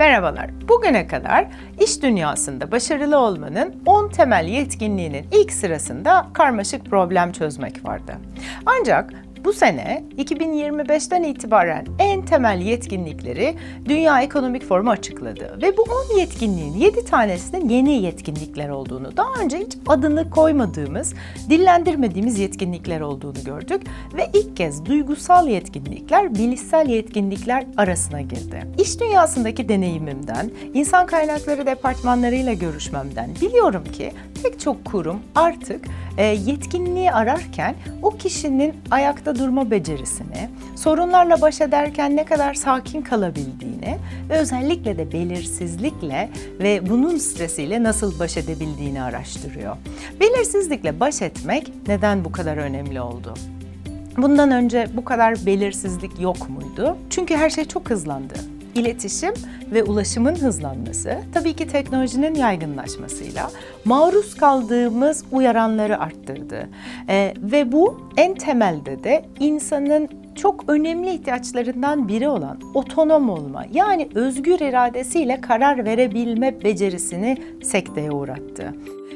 Merhabalar. Bugüne kadar iş dünyasında başarılı olmanın 10 temel yetkinliğinin ilk sırasında karmaşık problem çözmek vardı. Ancak bu sene 2025'ten itibaren en temel yetkinlikleri Dünya Ekonomik Forumu açıkladı ve bu 10 yetkinliğin 7 tanesinin yeni yetkinlikler olduğunu, daha önce hiç adını koymadığımız, dillendirmediğimiz yetkinlikler olduğunu gördük ve ilk kez duygusal yetkinlikler bilişsel yetkinlikler arasına girdi. İş dünyasındaki deneyimimden, insan kaynakları departmanlarıyla görüşmemden biliyorum ki pek çok kurum artık e, yetkinliği ararken o kişinin ayakta durma becerisini, sorunlarla baş ederken ne kadar sakin kalabildiğini ve özellikle de belirsizlikle ve bunun stresiyle nasıl baş edebildiğini araştırıyor. Belirsizlikle baş etmek neden bu kadar önemli oldu? Bundan önce bu kadar belirsizlik yok muydu? Çünkü her şey çok hızlandı. İletişim ve ulaşımın hızlanması, tabii ki teknolojinin yaygınlaşmasıyla maruz kaldığımız uyaranları arttırdı. Ee, ve bu en temelde de insanın çok önemli ihtiyaçlarından biri olan otonom olma yani özgür iradesiyle karar verebilme becerisini sekteye uğrattı.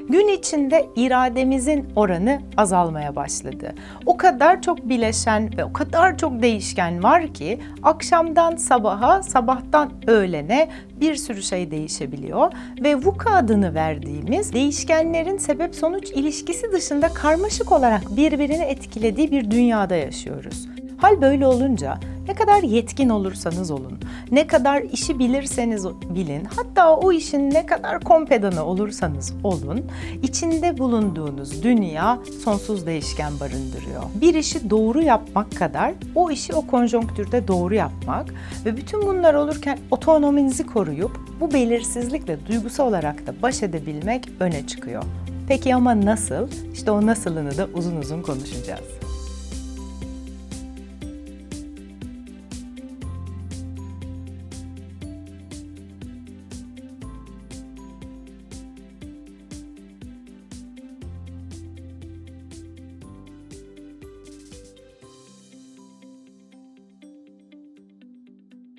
Gün içinde irademizin oranı azalmaya başladı. O kadar çok bileşen ve o kadar çok değişken var ki akşamdan sabaha, sabahtan öğlene bir sürü şey değişebiliyor ve VUCA adını verdiğimiz değişkenlerin sebep sonuç ilişkisi dışında karmaşık olarak birbirini etkilediği bir dünyada yaşıyoruz. Hal böyle olunca ne kadar yetkin olursanız olun, ne kadar işi bilirseniz bilin, hatta o işin ne kadar kompedanı olursanız olun, içinde bulunduğunuz dünya sonsuz değişken barındırıyor. Bir işi doğru yapmak kadar o işi o konjonktürde doğru yapmak ve bütün bunlar olurken otonominizi koruyup bu belirsizlikle duygusal olarak da baş edebilmek öne çıkıyor. Peki ama nasıl? İşte o nasılını da uzun uzun konuşacağız.